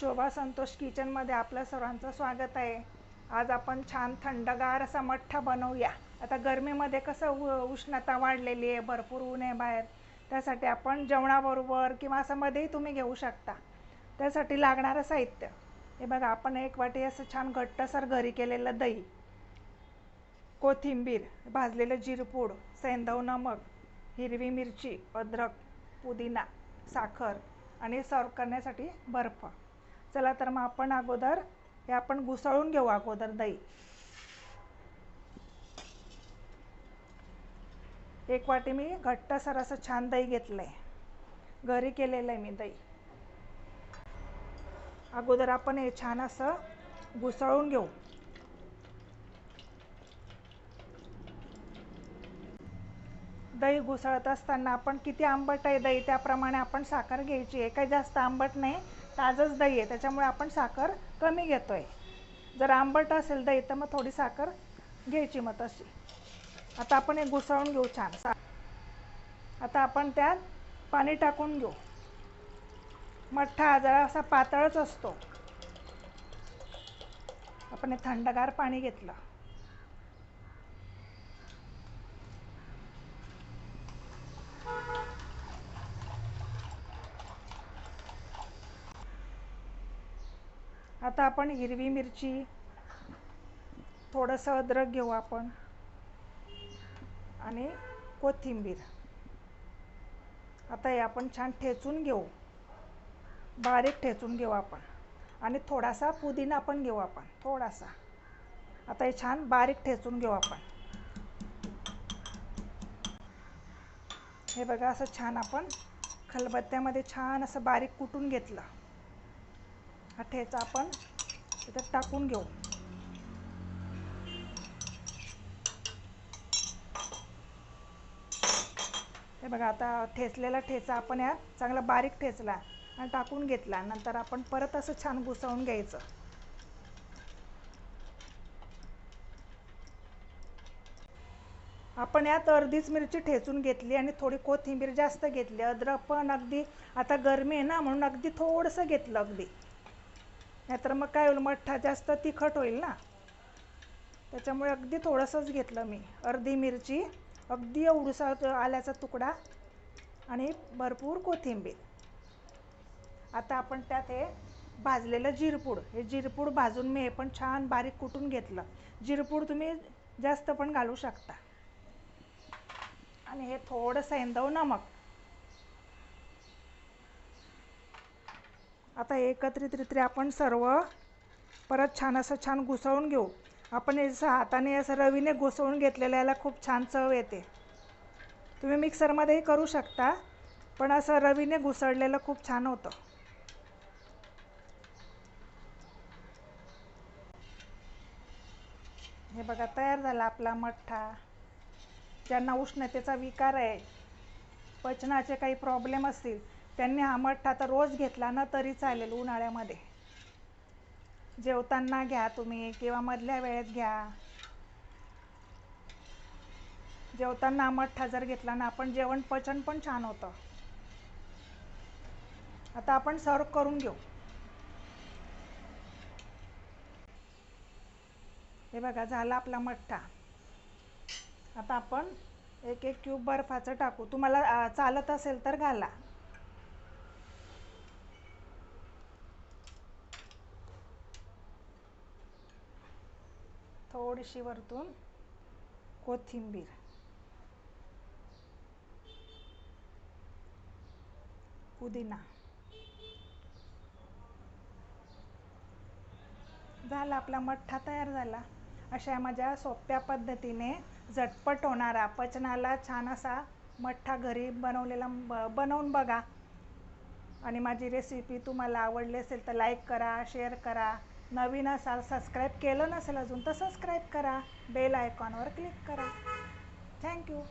शोभा संतोष किचनमध्ये आपलं सर्वांचं स्वागत आहे. आज आपण छान थंडगार असा मठ्ठा बनवूया. आता गरमीमध्ये कसं उ उष्णता वाढलेली आहे भरपूर ऊन आहे बाहेर. त्यासाठी आपण जेवणाबरोबर किंवा असं मध्येही तुम्ही घेऊ शकता. त्यासाठी लागणारं साहित्य. हे बघा आपण एक वाटी असं छान घट्टसर घरी केलेलं दही कोथिंबीर भाजलेलं जिरपूड सेंधव नमक हिरवी मिरची अद्रक पुदिना साखर आणि सर्व करण्यासाठी बर्फ. चला तर मग आपण अगोदर हे आपण घुसळून घेऊ अगोदर दही. एक वाटी मी घट्ट सर असं छान दही घेतलं आहे घरी केलेलं आहे मी दही. अगोदर आपण हे छान असं घुसळून घेऊ. दही घुसळत असताना आपण किती आंबट आहे दही त्याप्रमाणे आपण साखर घ्यायची आहे. काही जास्त आंबट नाही. ताजंच दही आहे त्याच्यामुळे आपण साखर कमी घेतो आहे जर आंबट असेल दही तर मग थोडी साखर घ्यायची मग तशी. आता आपण हे घुसळून घेऊ छान. सा आता आपण त्यात पाणी टाकून घेऊ. मठ्ठा हा जरा असा पातळच असतो. आपण हे थंडगार पाणी घेतलं. आता आपण हिरवी मिरची थोडंसं अद्रक घेऊ आपण. आणि कोथिंबीर. आता हे आपण छान ठेचून घेऊ. बारीक ठेचून घेऊ आपण. आणि थोडासा पुदिना पण घेऊ आपण थोडासा. आता हे छान बारीक ठेचून घेऊ आपण. हे बघा असं छान आपण खलबत्त्यामध्ये छान असं बारीक कुटून घेतलं. हा ठेचा आपण त्याच्यात टाकून घेऊ. हे बघा आता ठेचलेला ठेचा आपण यात चांगला बारीक ठेचला आणि टाकून घेतला. नंतर आपण परत असं छान घुसवून घ्यायचं. आपण यात अर्धीच मिरची ठेचून घेतली आणि थोडी कोथिंबीर जास्त घेतली. अद्रक पण अगदी आता गरमी आहे ना म्हणून अगदी थोडंसं घेतलं अगदी. नाहीतर मग काय होईल मठ्ठा जास्त तिखट होईल ना. त्याच्यामुळे अगदी थोडंसंच घेतलं मी. अर्धी मिरची अगदी एवढूसा आल्याचा तुकडा आणि भरपूर कोथिंबीर. आता आपण त्यात हे भाजलेलं जिरपूड हे जिरपूड भाजून मी हे पण छान बारीक कुटून घेतलं. जिरपूड तुम्ही जास्त पण घालू शकता. आणि हे थोडंसं सेंदव नमक आता एकत्रितरित्या आपण सर्व परत छान असं छान घुसळून घेऊ. आपण जसं हाताने असं रवीने घुसळून घेतलेलं याला खूप छान चव येते. तुम्ही मिक्सरमध्येही करू शकता पण असं रवीने घुसळलेलं खूप छान होतं. हे बघा तयार झाला आपला मठ्ठा. ज्यांना उष्णतेचा विकार आहे पचनाचे काही प्रॉब्लेम असतील त्यांनी हा मठ्ठा तर रोज घेतला ना तरी चालेल उन्हाळ्यामध्ये. जेवताना घ्या तुम्ही किंवा मधल्या वेळेत घ्या. जेवताना मठ्ठा जर घेतला ना आपण जेवण पचन पण छान होतं. आता आपण सर्व करून घेऊ. हे बघा झाला आपला मठ्ठा. आता आपण एक एक क्यूब बर्फाचं टाकू. तुम्हाला चालत असेल तर घाला. थोडीशी वरतून कोथिंबीर. पुदिना. झाला आपला मठ्ठा तयार झाला. अशा माझ्या सोप्या पद्धतीने झटपट होणारा पचनाला छान असा मठ्ठा घरी बनवलेला ब बनवून बघा. आणि माझी रेसिपी तुम्हाला आवडली असेल तर लाईक करा शेअर करा. नवीन असाल सबस्क्राईब केलं नसेल अजून तर सबस्क्राईब करा. बेल आयकॉनवर क्लिक करा. थँक्यू